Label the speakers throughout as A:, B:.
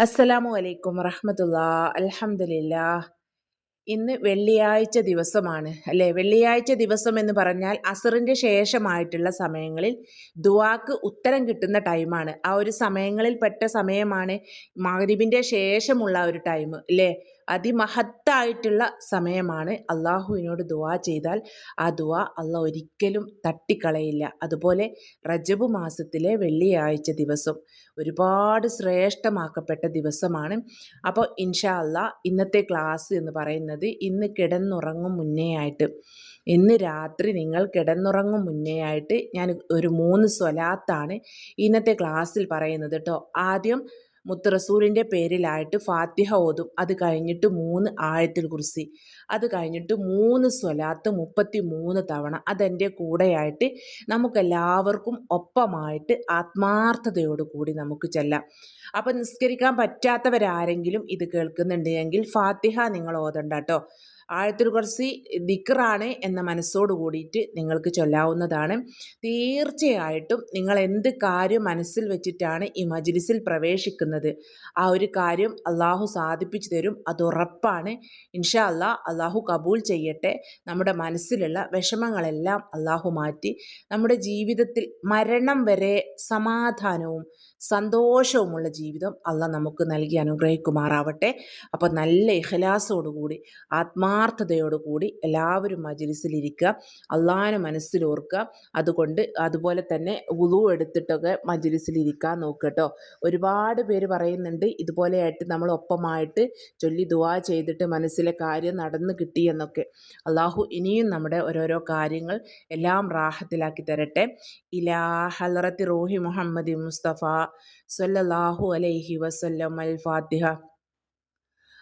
A: അസ്സലാമു അലൈക്കും വറഹമത്തുള്ള. അലഹമില്ല ഇന്ന് വെള്ളിയാഴ്ച ദിവസമാണ് അല്ലേ? വെള്ളിയാഴ്ച ദിവസം എന്ന് പറഞ്ഞാൽ അസറിന്റെ ശേഷമായിട്ടുള്ള സമയങ്ങളിൽ ദുവാക്ക് ഉത്തരം കിട്ടുന്ന ടൈമാണ്. ആ ഒരു സമയങ്ങളിൽ പെട്ട സമയമാണ് മഗ്രിബിന്റെ ശേഷമുള്ള ഒരു ടൈം അല്ലേ? അതിമഹത്തായിട്ടുള്ള സമയമാണ് അള്ളാഹുവിനോട് ദുവാ ചെയ്താൽ ആ ദുവാ അള്ള ഒരിക്കലും തട്ടിക്കളയില്ല. അതുപോലെ റജബ് മാസത്തിലെ വെള്ളിയാഴ്ച ദിവസം ഒരുപാട് ശ്രേഷ്ഠമാക്കപ്പെട്ട ദിവസമാണ്. അപ്പോൾ ഇൻഷാ അല്ലാ ഇന്നത്തെ ക്ലാസ് എന്ന് പറയുന്നത് ഇന്ന് കിടന്നുറങ്ങും മുന്നേ ആയിട്ട് ഇന്ന് രാത്രി നിങ്ങൾ കിടന്നുറങ്ങും മുന്നേ ആയിട്ട് ഞാൻ ഒരു മൂന്ന് സ്വലാത്താണ് ഇന്നത്തെ ക്ലാസ്സിൽ പറയുന്നത് കേട്ടോ. ആദ്യം മുത്ത് റസൂലിന്റെ പേരിലായിട്ട് ഫാത്തിഹ ഓതും. അത് കഴിഞ്ഞിട്ട് മൂന്ന് ആയത്തിൽ കുറിസി അത് കഴിഞ്ഞിട്ട് മൂന്ന് സ്വലാത്ത് മുപ്പത്തി മൂന്ന് തവണ. അതെന്റെ കൂടെയായിട്ട് നമുക്കെല്ലാവർക്കും ഒപ്പമായിട്ട് ആത്മാർത്ഥതയോട് കൂടി നമുക്ക് ചെല്ലാം. അപ്പം നിസ്കരിക്കാൻ പറ്റാത്തവരാരെങ്കിലും ഇത് കേൾക്കുന്നുണ്ടെങ്കിൽ ഫാത്തിഹ നിങ്ങൾ ഓതണ്ട കേട്ടോ ആയത്തുൽ കുറച്ച് ദിക്റാണ് എന്ന മനസ്സോട് കൂടിയിട്ട് നിങ്ങൾക്ക് ചൊല്ലാവുന്നതാണ്. തീർച്ചയായിട്ടും നിങ്ങൾ എന്ത് കാര്യം മനസ്സിൽ വെച്ചിട്ടാണ് ഈ മജ്ലിസിൽ പ്രവേശിക്കുന്നത്? ആ ഒരു കാര്യം അള്ളാഹു സാധിപ്പിച്ചു തരും. അത് ഉറപ്പാണ്. ഇൻഷാ അള്ളാഹ് അള്ളാഹു കബൂൾ ചെയ്യട്ടെ. നമ്മുടെ മനസ്സിലുള്ള വിഷമങ്ങളെല്ലാം അള്ളാഹു മാറ്റി. നമ്മുടെ ജീവിതത്തിൽ മരണം വരെ സമാധാനവും സന്തോഷവുമുള്ള ജീവിതം അല്ല നമുക്ക് നൽകി അനുഗ്രഹിക്കുമാറാവട്ടെ. അപ്പോൾ നല്ല ഇഹലാസോടുകൂടി ആത്മാർത്ഥതയോടുകൂടി എല്ലാവരും മജിലിസിലിരിക്കുക. അള്ളാഹാനെ മനസ്സിലോർക്കുക. അതുകൊണ്ട് അതുപോലെ തന്നെ ഉളു എടുത്തിട്ടൊക്കെ മജിലിസിലിരിക്കാൻ നോക്കട്ടോ. ഒരുപാട് പേര് പറയുന്നുണ്ട് ഇതുപോലെയായിട്ട് നമ്മൾ ഒപ്പമായിട്ട് ചൊല്ലി ദുവാ ചെയ്തിട്ട് മനസ്സിലെ കാര്യം നടന്നു കിട്ടി എന്നൊക്കെ. അള്ളാഹു ഇനിയും നമ്മുടെ ഓരോരോ കാര്യങ്ങൾ എല്ലാം റാഹത്തിലാക്കി തരട്ടെ. ഇലാ ഹലറത്തി റോഹി മുഹമ്മദ് മുസ്തഫ. സല്ലല്ലാഹു അലൈഹി വസല്ലം അൽ ഫാത്തിഹ.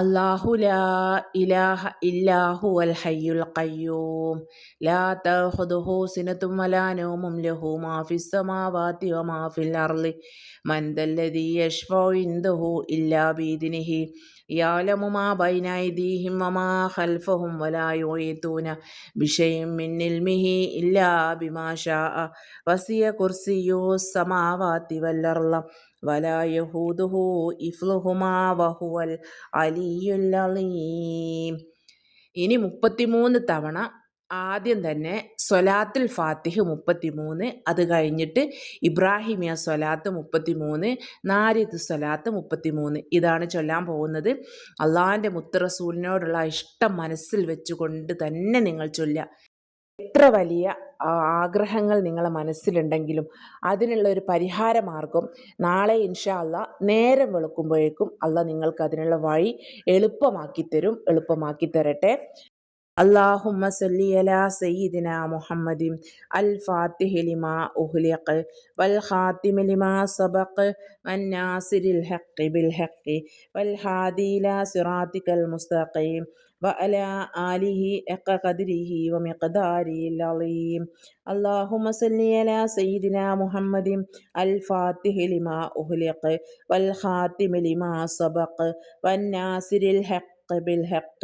A: അള്ളാഹു ലാ ഇലാഹ ഇല്ലാഹു അൽ ഹയ്യുൽ ഖയ്യൂം. ലാ തഹുദുഹു സിനത്തും വലാനോമും ലഹു മാഫിസ് സമാവാതി വ മാഫിൽ അർളി. മൻ ദല്ലദി യശ്ഫഉ ഇൻദഹു ഇല്ലാ ബീദിനിഹി. യഅലമു മാ ബൈന ഐദീഹിം വ മാ ഖൽഫഹും വലാ യുഈതൂന. ബിശൈഇൻ മിൻ ഇൽമിഹി ഇല്ലാ ബിമാ ശാഅ വസിയ കുർസിയ്യുഹു സമാവാതി വൽ അർള. ولا يهوده إفلهما وهو العلي العظيم ഇനി മുപ്പത്തിമൂന്ന് തവണ ആദ്യം തന്നെ സ്വലാത്തുൽ ഫാത്തിഹ് മുപ്പത്തിമൂന്ന് അത് കഴിഞ്ഞിട്ട് ഇബ്രാഹിമിയ സ്വലാത്ത് മുപ്പത്തിമൂന്ന് നാരിത്ത് സ്വലാത്ത് മുപ്പത്തിമൂന്ന് ഇതാണ് ചൊല്ലാൻ പോകുന്നത് അള്ളാഹിൻ്റെ മുത്തറസൂലിനോടുള്ള ഇഷ്ടം മനസ്സിൽ വെച്ചുകൊണ്ട് തന്നെ നിങ്ങൾ ചൊല്ലുക എത്ര വലിയ ആഗ്രഹങ്ങൾ നിങ്ങളെ മനസ്സിലുണ്ടെങ്കിലും അതിനുള്ള ഒരു പരിഹാര മാർഗം നാളെ ഇൻഷാ അല്ല നേരം വെളുക്കുമ്പോഴേക്കും അല്ല നിങ്ങൾക്ക് അതിനുള്ള വഴി എളുപ്പമാക്കി തരും എളുപ്പമാക്കി തരട്ടെ اللهم صل على سيدنا محمد الفاتح لما أغلق والخاتم لما سبق والناصر الحق بالحق والهادي إلى صراطك المستقيم وعلى آله حق قدره ومقداره العظيم اللهم صل على سيدنا محمد الفاتح لما أغلق والخاتم لما سبق والناصر الحق بالحق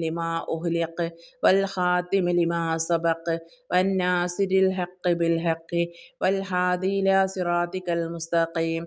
A: لما أهلق والخاتم لما سبق والناصر الحق بالحق والهادي إلى صراطك المستقيم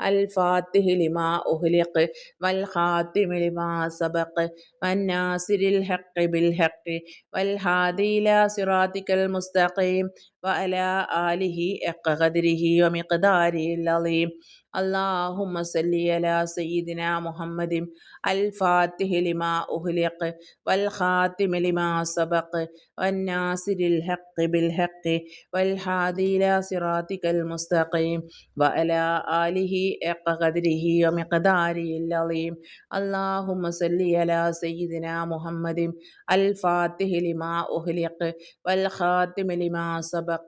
A: الفاتح لما أغلق والخاتم لما سبق والناصر الحق بالحق والهادي إلى صراطك المستقيم وعلى آله حق قدره ومقداره العظيم. اللهم صل على سيدنا محمد الفاتح لما أغلق والخاتم لما سبق والناصر الحق بالحق والهادي إلى صراطك المستقيم وعلى آله حق قدره ومقداره العظيم اللهم صل على سيدنا محمد الفاتح لما أغلق والخاتم لما سبق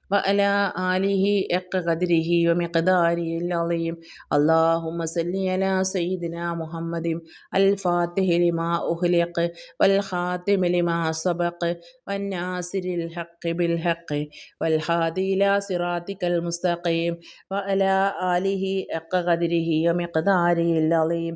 A: വഅല ആലിഹി എക്ക കദിരിഹി വമിഖദാരി അലീം അല്ലാഹുമ്മ സല്ലി അലാ സയ്യിദിന മുഹമ്മദിം അൽ ഫാത്തിഹി ലിമാ ഉഹ്ലിഖ് വൽ ഖാതിമി ലിമാ സബഖ് വന്നാസിരിൽ ഹഖ് ബിൽ ഹഖ് വൽ ഹാദി ഇലാ സിറാത്തിക്കൽ മുസ്തഖീം വഅല ആലിഹി എക്ക കദിരിഹി വമിഖദാരി അലീം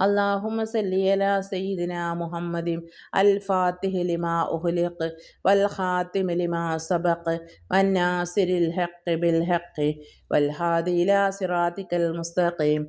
A: اللهم صل على سيدنا محمد الفاتح لما أغلق والخاتم لما سبق والناصر الحق بالحق والهادي إلى صراطك المستقيم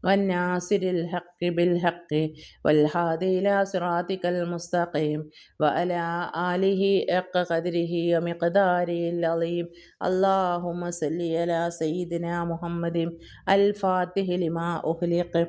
A: والناصر الحق بالحق والهادي إلى صراطك المستقيم وعلى آله حق قدره ومقداره العظيم اللهم صل على سيدنا محمد الفاتح لما أخلق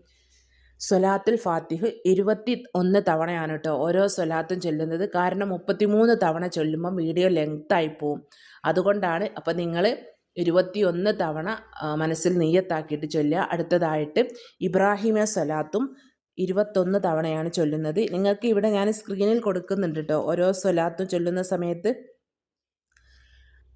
A: സ്വലാത്തുൽ ഫാത്തിഹ് ഇരുപത്തി ഒന്ന് തവണയാണ് കേട്ടോ ഓരോ സൊലാത്തും ചൊല്ലുന്നത്. കാരണം മുപ്പത്തിമൂന്ന് തവണ ചൊല്ലുമ്പോൾ വീഡിയോ ലെങ്ത്തായി പോവും. അതുകൊണ്ടാണ് അപ്പോൾ നിങ്ങൾ ഇരുപത്തിയൊന്ന് തവണ മനസ്സിൽ നെയ്യത്താക്കിയിട്ട് ചൊല്ലുക. അടുത്തതായിട്ട് ഇബ്രാഹിമ സൊലാത്തും ഇരുപത്തൊന്ന് തവണയാണ് ചൊല്ലുന്നത്. നിങ്ങൾക്ക് ഇവിടെ ഞാൻ സ്ക്രീനിൽ കൊടുക്കുന്നുണ്ട് കേട്ടോ ഓരോ സൊലാത്തും ചൊല്ലുന്ന സമയത്ത്.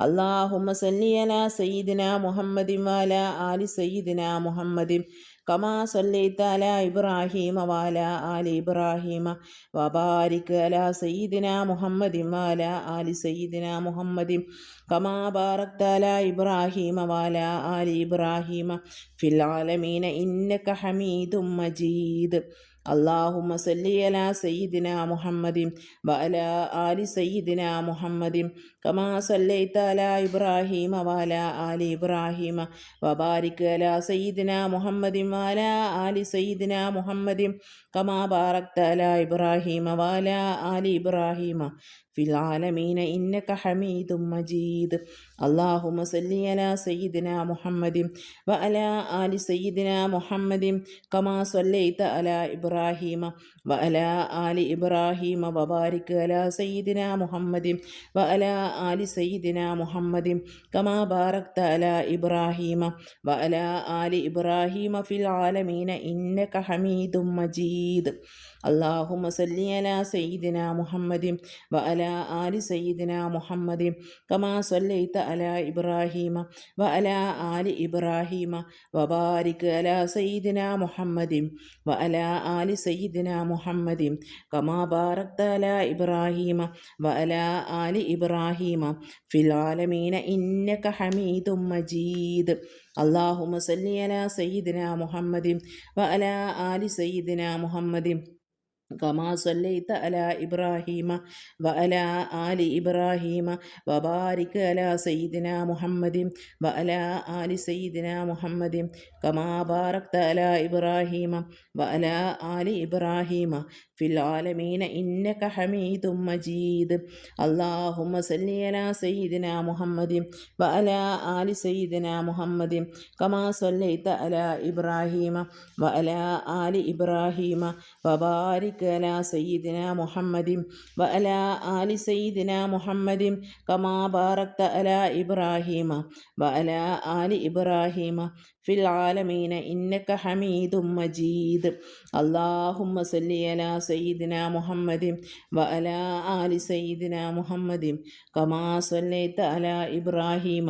A: اللهم صل على سيدنا محمد وعلى آل سيدنا محمد كما صليت على إبراهيم وعلى آل إبراهيم وبارك على سيدنا محمد وعلى آل سيدنا محمد كما باركت على إبراهيم وعلى آل إبراهيم في العالمين إنك حميد مجيد اللهم صل على سيدنا محمد وعلى آل سيدنا محمد كما صليت على إبراهيم وعلى آل إبراهيم وبارك على سيدنا محمد وعلى آل سيدنا محمد كما باركت على إبراهيم وعلى آل إبراهيم ഫിലാലമീന ഇന്നക ഹമീദും മജീദ് അള്ളാഹുമ സല്ലിയല സയ്യിദിന മുഹമ്മദിം വ അല ആലി സയ്യിദിന മുഹമ്മദിം കമാ സല്ലൈത അലാ ഇബ്രാഹീമ വ അല ആലി ഇബ്രാഹീമ വബാരിക് അലാ സയ്യിദിന മുഹമ്മദിം വ അല ആലി സയ്യിദിന മുഹമ്മദിം കമാ ബാറക്ത അല ഇബ്രാഹീമ വ അല ആലി ഇബ്രാഹീമ ഫിൽ ആലമീന ഇന്നക ഹമീദും മജീദ് അള്ളാഹു മസല്ലിയല സയ്യിദിന മുഹമ്മദിം വ അല ആലി സയ്യിദിന മുഹമ്മദിം കമാ സല്ലൈത്ത അല ഇബ്രാഹീമ വ അല ആലി ഇബ്രാഹീമ വബാരിക് അല സയ്യിദിന മുഹമ്മദിം വ അല ആലി സയ്യിദിന മുഹമ്മദിം കമാ ബാറക്ത അല ഇബ്രാഹീമ വ അല ആലി ഇബ്രാഹീമ ഫിലാലമീന ഇന്നക ഹമീദും മജീദ് അള്ളാഹു മസല്ലിയല സയ്യിദിന മുഹമ്മദിം വ അല ആലി സയ്യിദിന മുഹമ്മദിം കമാ സല്ലൈത്ത അല ഇബ്രാഹീമ വ ആലി ഇബ്രാഹീമ വബാരിക് അല സയ്യിദിന മുഹമ്മദിൻ വ ആലി സയ്യിദിന മുഹമ്മദിൻ കമാ ബാറക്ത അല ഇബ്രാഹീമ ആലി ഇബ്രാഹീമ ഫിൽ ആലമീന ഇന്നക ഹമീദും മജീദ് അള്ളാഹുമ്മ സല്ലി അല സയ്യിദിന മുഹമ്മദിൻ വ ആലി സയ്യിദിന മുഹമ്മദിൻ കമാ സല്ലൈത്ത അല ഇബ്രാഹീമ വ ആലി ഇബ്രാഹീമ വബാരിക് على سيدنا محمد وعلى آل سيدنا محمد كما باركت على إبراهيم وعلى آل إبراهيم ഫിൽ ആലമീന ഇന്നക ഹമീദും മജീദ്. അള്ളാഹുമ്മ സല്ലി അലാ സയ്യിദിന മുഹമ്മദിം വ അല ആലി സയ്യിദിന മുഹമ്മദിൻ കമാ സല്ലൈത അലാ ഇബ്രാഹീമ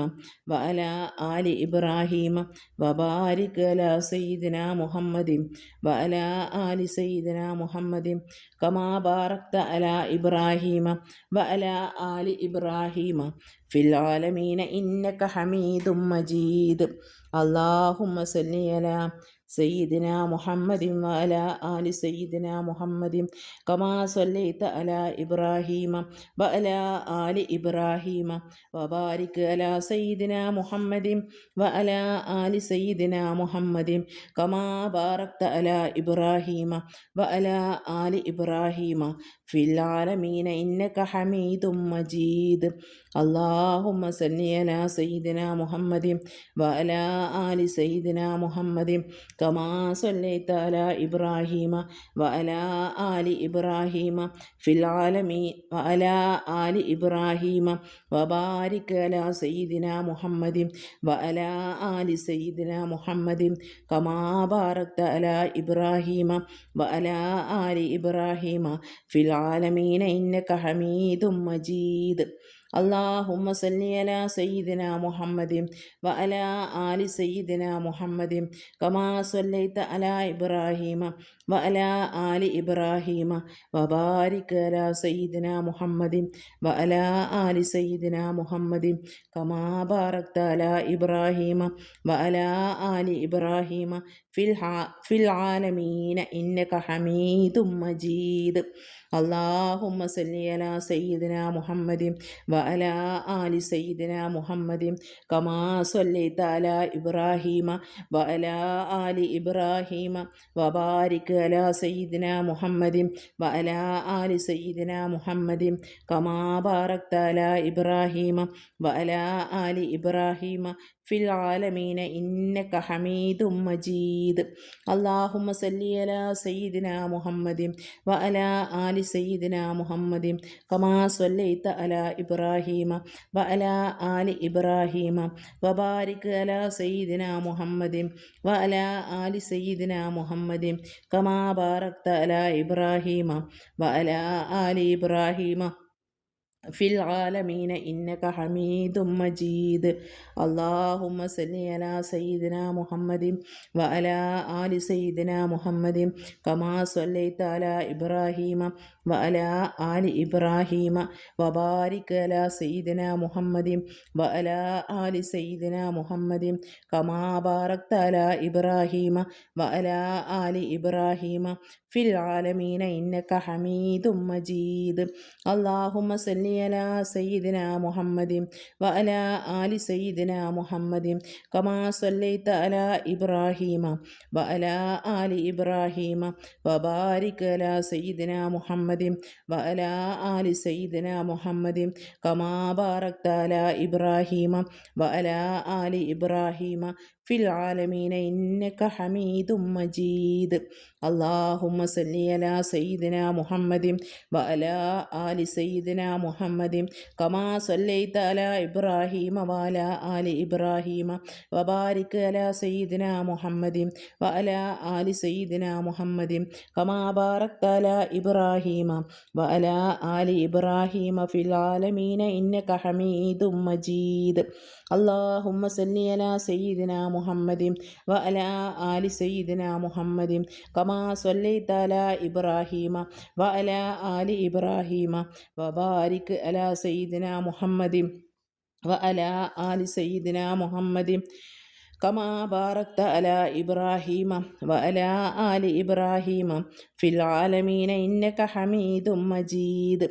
A: വ അല ആലി ഇബ്രാഹീമ വബാരിക് അലാ സയ്യിദിന മുഹമ്മദിൻ വ അല ആലി സയ്യിദിന മുഹമ്മദിൻ കമാ ബാറക്ത അല ഇബ്രാഹീമ വ അല ആലി ഇബ്രാഹീമ ഫിലാലമീന ഇന്നക ഹമീദും മജീദ്. അള്ളാഹുമ്മ സല്ലിയല اللهم صل على سيدنا محمد وعلى آل سيدنا محمد كما صليت على إبراهيم وعلى آل إبراهيم وبارك على سيدنا محمد وعلى آل سيدنا محمد كما باركت على إبراهيم وعلى آل إبراهيم في العالمين إنك حميد مجيد اللهم صل على سيدنا محمد وعلى آل سيدنا محمد കമാ സൊല്ലൈത്താല ഇബ്രാഹീമ വഅല ആലി ഇബ്രാഹീമ ഫിലാലമീ വഅല ആലി ഇബ്രാഹീമ വബാരിക് അല സയ്യിദിന മുഹമ്മദിം വഅല ആലി സയ്യിദിന മുഹമ്മദിം കമാ ബാറക്ത അല ഇബ്രാഹീമ വഅല ആലി ഇബ്രാഹീമ ഫിലാലമീന ഇന്നക ഹമീദും മജീദ് അള്ളാഹുമ്മ സല്ലിയല സയ്യിദിന മുഹമ്മദ് വ അല ആലി സയ്യിദിന മുഹമ്മദ് കമാ സല്ലൈത്ത അല ഇബ്രാഹീമ വ അല ആലി ഇബ്രാഹീമ വബാരിക് അല സയ്യിദിന മുഹമ്മദ് വ അല ആലി സയ്യിദിന മുഹമ്മദ് കമാ ബാറക്ത അല ഇബ്രാഹീമ വ അല ആലി ഇബ്രാഹീമ ഫിൽ ഫിൽ ആലമീന ഇന്നക ഹമീദും മജീദ് അള്ളാഹുമ്മ സല്ലി സയ്യിദിന മുഹമ്മദ് വ وعلى آل سيدنا محمد كما صليت على إبراهيم وعلى آل إبراهيم وبارك على سيدنا محمد وعلى آل سيدنا محمد كما باركت على إبراهيم وعلى آل إبراهيم ഫിൽ ആലമീന ഇന്നക ഹമീദും മജീദ് അള്ളാഹുമ സല്ലി അല സയ്യിദിന മുഹമ്മദിം വ അല ആലി സയ്യിദിന മുഹമ്മദിൻ കമാ സല്ലൈത അല ഇബ്രാഹീമ വ അല ആലി ഇബ്രാഹീമ വബാരിക് അല സയ്യിദിന മുഹമ്മദിൻ വ അല ആലി സയ്യിദിന മുഹമ്മദിൻ കമാ ബാറക്ത അല ഇബ്രാഹീമ വ അല ആലി ഇബ്രാഹീമ ഫിൽ ആലമീന ഇന്നക ഹമീദും മജീദ്. അള്ളാഹുമ്മ സല്ലി അല സയ്യിദിന മുഹമ്മദിൻ വ അല ആലി സയ്യിദിന മുഹമ്മദിൻ കമാ സല്ലൈത അല ഇബ്രാഹീമ വ അല ആലി ഇബ്രാഹീമ വബാരിക് അല സയ്യിദിന മുഹമ്മദിൻ വ അല ആലി സയ്യിദിന മുഹമ്മദിൻ കമാ ബാറക്ത അല ഇബ്രാഹീമ വ അല ആലി ഇബ്രാഹീമ. ഫിൽ ആലമീന ഇന്നക ഹമീദും മജീദ്. അള്ളാഹുമ്മ സല്ലി صل على سيدنا محمد وعلى آل سيدنا محمد كما صليت على إبراهيم وعلى آل إبراهيم وبارك على سيدنا محمد وعلى آل سيدنا محمد كما باركت على إبراهيم وعلى آل إبراهيم ഫിൽ ആലമീന ഇന്നക ഹമീദും മജീദ്. അല്ലാഹുമ്മ സല്ലി അലാ സയ്യിദിന മുഹമ്മദിൻ വഅല ആലി സയ്യിദിന മുഹമ്മദിൻ കമാ സല്ലൈത അലാ ഇബ്രാഹീമ വഅല ആലി ഇബ്രാഹീമ വബാരിക് അലാ സയ്യിദിന മുഹമ്മദിൻ വഅല ആലി സയ്യിദിന മുഹമ്മദിൻ കമാ ബാറക്ത അലാ ഇബ്രാഹീമ വഅല ആലി ഇബ്രാഹീമ ഫിൽ ആലമീന ഇന്നക ഹമീദും മജീദ്. അല്ലാഹുമ്മ സല്ലി അലാ സയ്യിദിന صل على سيدنا محمد وعلى آل سيدنا محمد كما صليت على إبراهيم وعلى آل إبراهيم وبارك على سيدنا محمد وعلى آل سيدنا محمد كما باركت على إبراهيم وعلى آل إبراهيم في العالمين إنك حميد مجيد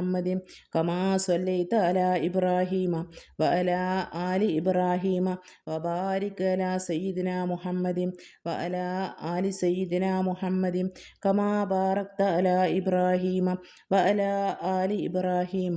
A: മുഹമ്മദ്. കമാ സൊല്ലൈത്ത അല ഇബ്രാഹീമ വ ആലി ഇബ്രാഹീമ വബാരിക് അല സയ്യിദിന മുഹമ്മദ് വ ആലി സയ്യിദിന മുഹമ്മദ്. കമാ ബാറക്ത അല ഇബ്രാഹീമ വ ആലി ഇബ്രാഹീമ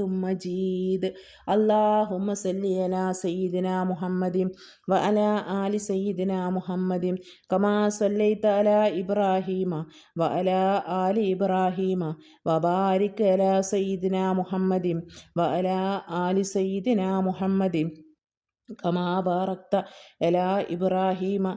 A: مجيد اللهم صل على سيدنا محمد وعلى آل سيدنا محمد كما صليت على إبراهيم وعلى آل إبراهيم وبارك على سيدنا محمد وعلى آل سيدنا محمد കമാ എലാ ഇബ്രാഹീമ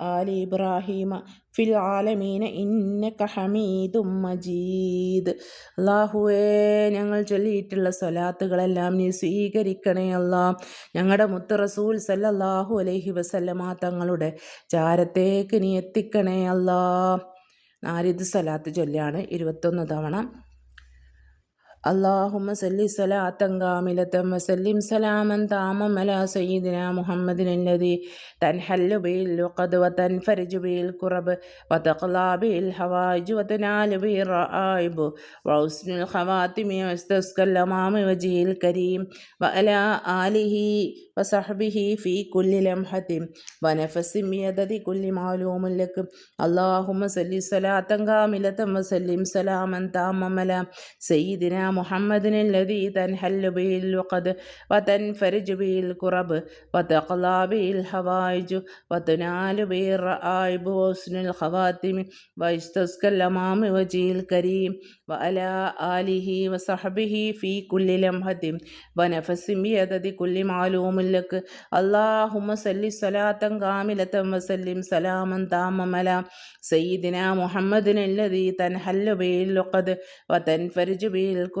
A: ആലി ഇബ്രാഹീമ ഫിൽ ആലമീന ഇന്നക ഹമീദും മജീദ്. അള്ളാഹുവേ ഞങ്ങൾ ചൊല്ലിയിട്ടുള്ള സ്വലാത്തുകളെല്ലാം നീ സ്വീകരിക്കണേ അല്ലാം. ഞങ്ങളുടെ മുത്ത് റസൂൽ സല്ലല്ലാഹു അലൈഹി വസല്ലമ തങ്ങളുടെ ചാരത്തേക്ക് നീ എത്തിക്കണേ അല്ലാ. നാരിദ് സലാത്ത് ചൊല്ലിയാണ് ഇരുപത്തൊന്ന് തവണ. اللهم صل صلاة كاملة وسلم سلاما تاما على سيدنا محمد الذي تنحل به العقد وتنفرج به الكرب وتقلى به الحوائج وتنال به الرائب وحسن الخواتم واستسقى الأمام وجهه الكريم وعلى آله وصحبه في كل لمحة ونفس بيدد كل معلوم لك. اللهم صل صلاة كاملة وسلم سلاما تاما على سيدنا محمد الذي تنحل به اللقد وتنفرج به الكرب وتقلى به الحوائج وتنال به الرائب وحسن الخواتم ويستسقى الأمام وجه الكريم وعلى آله وصحبه في كل لمحة ونفس بيدد كل معلوم لك اللهم صل صلاة كاملة وسلم سلاما تاما على سيدنا محمد الذي تنحل به اللقد وتنفرج به الكرب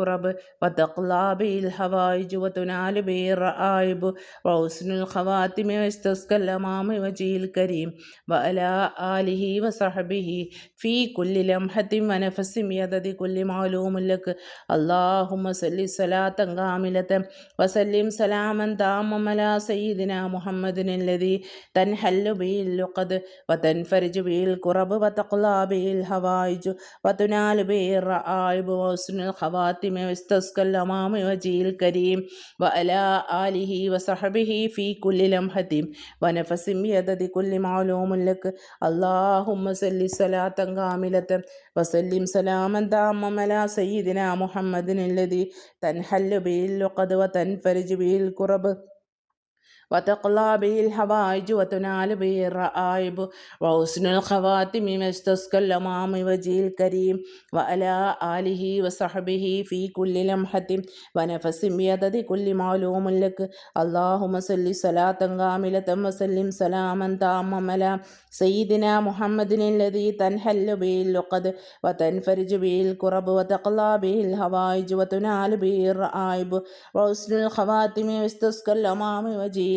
A: وتقلى به الحوائج وتنال به الرائب وحسن الخواتم واستسقى الأمام وجه الكريم وعلى آله وصحبه في كل لمحة ونفس بيدد كل معلوم لك اللهم صل صلاة كاملة وسلم سلاما تاما على سيدنا محمد الذي تنحل به اللقد وتنفرج به الكرب وتقلى به الحوائج وتنال به الرائب وحسن الخواتم واستسقى الأمام وجه الكريم وعلى آله وصحبه في كل لمحة ونفس بيدد كل معلوم لك اللهم صل صلاة كاملة وسلم سلاما تاما على سيدنا محمد الذي تنحل به اللقد وتنفرج به الكرب وتقلى به الحوائج وتنال به الرائب وحسن الخواتم واستسقى الأمام وجه الكريم وعلى آله وصحبه في كل لمحة ونفس بيدد كل معلوم لك اللهم صل صلاة كاملة وسلم سلاما تاما على سيدنا محمد الذي تنحل به اللقد وتنفرج به الكرب وتقلى به الهوائج وتنال به الرائب وحسن الخواتم واستسقى الأمام وجه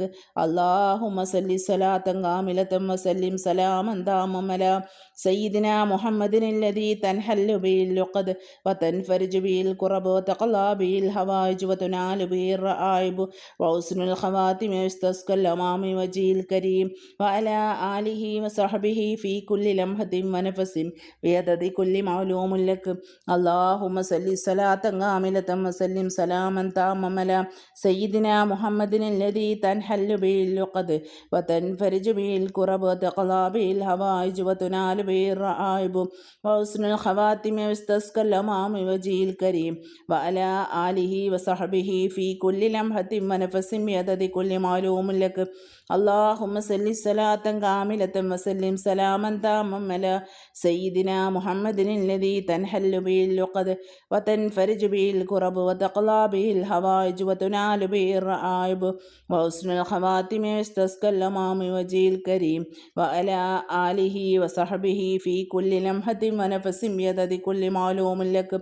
A: اللهم صل صلاة كاملة وسلم سلاما داما على سيدنا محمد الذي تنحل به اللقد وتنفرج به الكرب وتقلى به الهوائج وتنال به الرائب وحسن الخواتم يستسقى الأمام وجه الكريم وعلى آله وصحبه في كل لمحة ونفس بيدد كل معلوم لك اللهم صل صلاة كاملة وسلم سلاما تاما على سيدنا محمد الذي تنحل به اللقد وتنفرج به الكرب وتقلى به الهوائج وتنال به الرائب وحسن الخواتم واستسقى الأمام وجه الكريم وعلى آله وصحبه في كل لمحة ونفس بيدد كل معلوم لك اللهم صل صلاة كاملة وسلم سلاما تاما على سيدنا محمد الذي تنحل به اللقد وتنفرج به الكرب وتقلى به الهوائج وتنال به الرائب وحسن الخواتم واستسقى الأمام وجه الكريم وعلى آله وصحبه في كل لمحة ونفس بيدد كل معلوم لك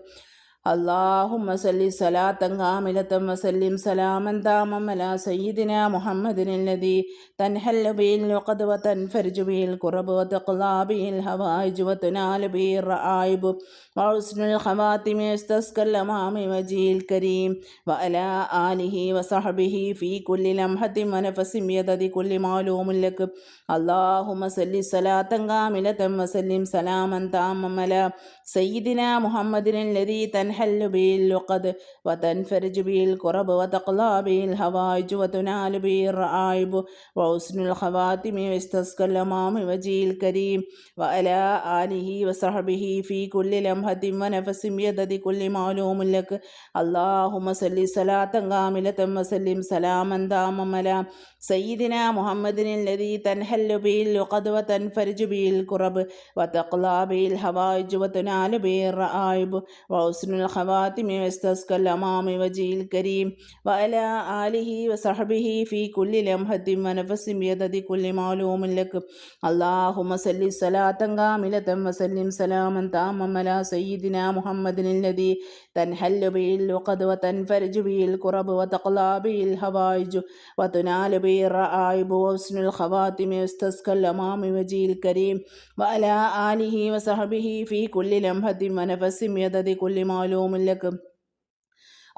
A: اللهم صل صلاة كاملة وسلم سلاما تاما على سيدنا محمد الذي تنحل به العقد وتنفرج به الكرب وتقلى به الهوائج وتنال به الرائب وحسن الخواتم يستسقى الأمام وجه الكريم وعلى آله وصحبه في كل لمحة ونفس بيدد كل معلوم لك اللهم صل صلاة كاملة وسلم سلاما تاما على سيدنا محمد الذي تنحل به اللقد وتنفرج به الكرب وتقلى به الهوائج وتنال به الرائب وحسن الخواتم واستسقى الأمام وجه الكريم وعلى آله وصحبه في كل لمحة ونفس بيدد كل معلوم لك اللهم صل صلاة كاملة وسلم سلاما داما على سيدنا محمد الذي تنحل به اللقد وتنفرج به الكرب وتقلى به الهوائج وتنال به الرائب وحسن
B: الخواتم واستسقى الأمام وجه الكريم وعلى آله وصحبه في كل لمحة ونفس بيدد كل معلوم لك اللهم صل صلاة كاملة وسلم سلاما تاما على سيدنا محمد الذي تنحل به العقد وتنفرج به الكرب وتقلى به الهوائج وتنال به الرائب وحسن الخواتم واستسقى الأمام وجه الكريم وعلى آله وصحبه في كل لمحة ونفس بيدد كل معلوم لك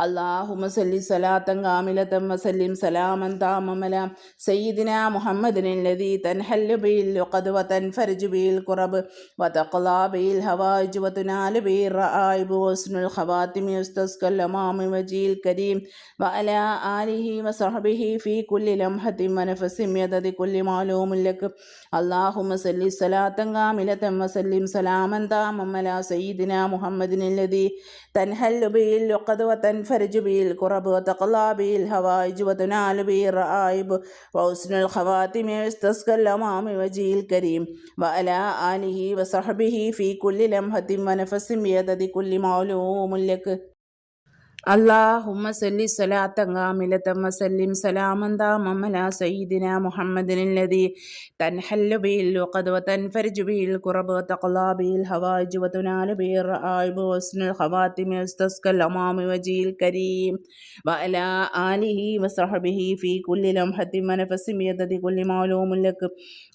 B: اللهم صل صلاة كاملة وسلم سلاما تاما على سيدنا محمد الذي تنحل به اللقد وتنفرج به الكرب وتقضى به الهوائج وتنال به الرائب وحسن الخواتم يستسقى الأمام وجه الكريم وعلى آله وصحبه في كل لمحة ونفس يدد كل معلوم لك اللهم صل صلاة كاملة وسلم سلاما تاما على سيدنا محمد الذي تنحل به اللقد وتنفرج به الكرب وتقضى به الهوائج وتنال به الرائب وحسن الخواتم يستسقى الأمام وجه الكريم وعلى آله وصحبه في كل لمحة ونفس بيدد كل معلوم لك اللهم صل صلاة كاملة وسلم سلاما داما على سيدنا محمد الذي تنحل به اللقد وتنفرج به الكرب وتقضى به الهوائج وتنال به الرائب وحسن الخواتم يستسقى الأمام وجه الكريم وعلى آله وصحبه في كل لمحة ونفس بيدد كل معلوم لك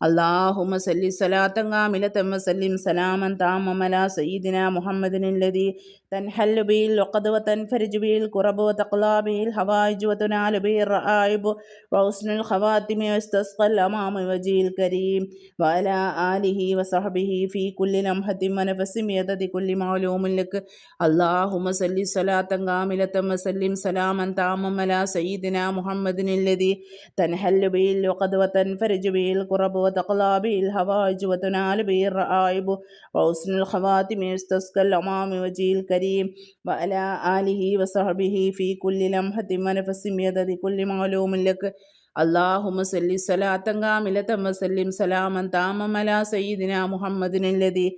B: اللهم صل صلاة كاملة وسلم سلاما تاما على سيدنا محمد الذي تنحل به اللقد وتنفرج به الكرب وتقلى به الحوائج وتنال به الرائب وحسن الخواتم واستسقى الأمام وجه الكريم وعلى آله وصحبه في كل لمحة ونفس بيدد كل معلوم لك اللهم صل صلاة كاملة وسلم سلاما تاما على سيدنا محمد الذي تنحل به اللقد وتنفرج به الكرب وتقلى به الحوائج وتنال به الرائب وحسن الخواتم يستسقى الأمام وجه الكريم وعلى آله وصحبه في كل لمحة ونفس بيدد كل معلوم لك اللهم صل صلاة كاملة وسلم سلاما تاما على سيدنا محمد الذي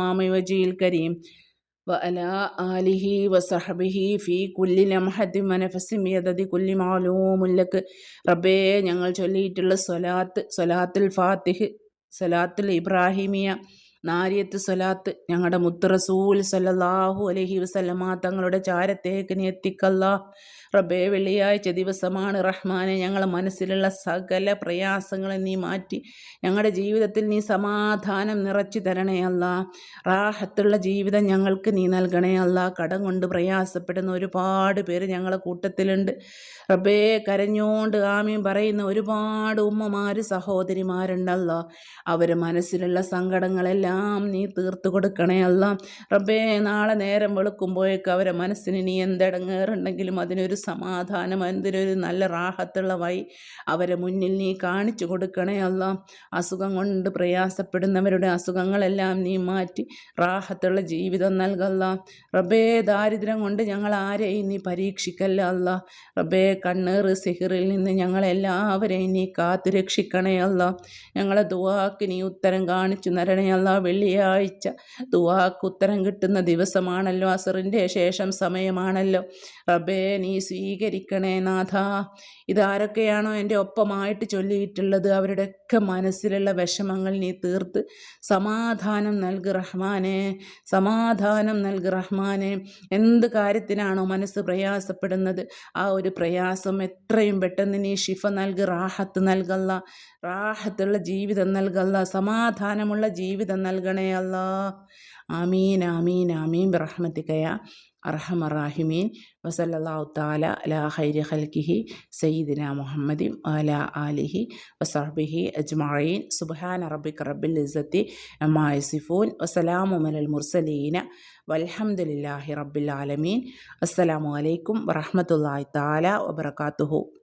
B: وجه الكريم وعلى آله وصحبه في كل لمحة ونفس بيدد كل معلوم لك റബ്ബേ ഞങ്ങൾ ചൊല്ലിയിട്ടുള്ള സ്വലാത്ത് സ്വലാത്തുൽ ഫാത്തിഹ് സ്വലാത്തുൽ ഇബ്രാഹിമിയ നാരിയത്ത് സ്വലാത്ത് ഞങ്ങളുടെ മുത്തറസൂൽ സല്ലാഹു അലഹി വസല്ലമ തങ്ങളുടെ ചാരത്തേക്ക് നീ എത്തിക്കല്ല റബ്ബേ വെള്ളിയാഴ്ച ദിവസമാണ് റഹ്മാനെ ഞങ്ങളെ മനസ്സിലുള്ള സകല പ്രയാസങ്ങളെ നീ മാറ്റി ഞങ്ങളുടെ ജീവിതത്തിൽ നീ സമാധാനം നിറച്ചു തരണേ അല്ല. റാഹത്തുള്ള ജീവിതം ഞങ്ങൾക്ക് നീ നൽകണേ അല്ല. കടം കൊണ്ട് പ്രയാസപ്പെടുന്ന ഒരുപാട് പേര് ഞങ്ങളെ കൂട്ടത്തിലുണ്ട്. റബ്ബേ കരഞ്ഞോണ്ട് ആമീൻ പറയുന്ന ഒരുപാട് ഉമ്മമാർ സഹോദരിമാരുണ്ടല്ലോ അവർ മനസ്സിലുള്ള സങ്കടങ്ങളെല്ലാം നീ തീർത്തു കൊടുക്കണേ അല്ല. റബ്ബേ നാളെ നേരം വെളുക്കുമ്പോഴേക്ക് അവരെ മനസ്സിന് നീ എന്തടങ്ങേറുണ്ടെങ്കിലും അതിനൊരു സമാധാനം എന്തിനൊരു നല്ല റാഹത്തുള്ള വഴി അവരെ മുന്നിൽ നീ കാണിച്ചു കൊടുക്കണേ അല്ല. അസുഖം കൊണ്ട് പ്രയാസപ്പെടുന്നവരുടെ അസുഖങ്ങളെല്ലാം നീ മാറ്റി റാഹത്തുള്ള ജീവിതം നൽകല്ല. റബ്ബേ ദാരിദ്ര്യം കൊണ്ട് ഞങ്ങൾ ആരെയും നീ പരീക്ഷിക്കല്ല അല്ല. റബ്ബേ കണ്ണേറ് സിഹിറിൽ നിന്ന് ഞങ്ങളെല്ലാവരെയും നീ കാത്തുരക്ഷിക്കണേ അല്ല. ഞങ്ങളെ ദുവാക്ക് നീ ഉത്തരം കാണിച്ചു നരണേ അല്ല. വെള്ളിയാഴ്ച. ദുവാക്ക് ഉത്തരം കിട്ടുന്ന ദിവസമാണല്ലോ അസറിന്റെ ശേഷം സമയമാണല്ലോ. റബ്ബേ നീ സ്വീകരിക്കണേ നാഥ. ഇതാരൊക്കെയാണോ എന്റെ ഒപ്പമായിട്ട് ചൊല്ലിയിട്ടുള്ളത്? അവരുടെയൊക്കെ മനസ്സിലുള്ള വിഷമങ്ങൾ നീ തീർത്ത് സമാധാനം നൽകി റഹ്മാനെ. സമാധാനം നൽകി റഹ്മാനെ. എന്ത് കാര്യത്തിനാണോ മനസ്സ് പ്രയാസപ്പെടുന്നത്? ആ ഒരു പ്രയാസം എത്രയും പെട്ടെന്ന് നീ ഷിഫ നൽകി റാഹത്ത് നൽകല്ല റാഹത്തുള്ള ജീവിതം നൽകല്ല സമാധാനമുള്ള ജീവിതം നൽകണേ അല്ല ആമീൻ ആമീൻ ആമീൻ. ബിറഹ്മത്തിക്കയ അർഹമറാഹിമീൻ വസല്ലാഹു താല അലാ ഹൈരി ഹൽക്കിഹി സയ്യിദിന മുഹമ്മദി അല ആലിഹി വസഹബിഹി അജ്മഈൻ. സുബ്ഹാന അറബിക് റബ്ബിൽ ഇസത്തി അമ്മാ യസിഫൂൻ. വസലാമു അലൽ മുർസലീന. വൽഹംദുലില്ലാഹി റബ്ബിൽ ആലമീൻ. അസ്സലാമു അലൈക്കും വറഹ്മത്തുള്ളാഹി തആല വബറകാതുഹു.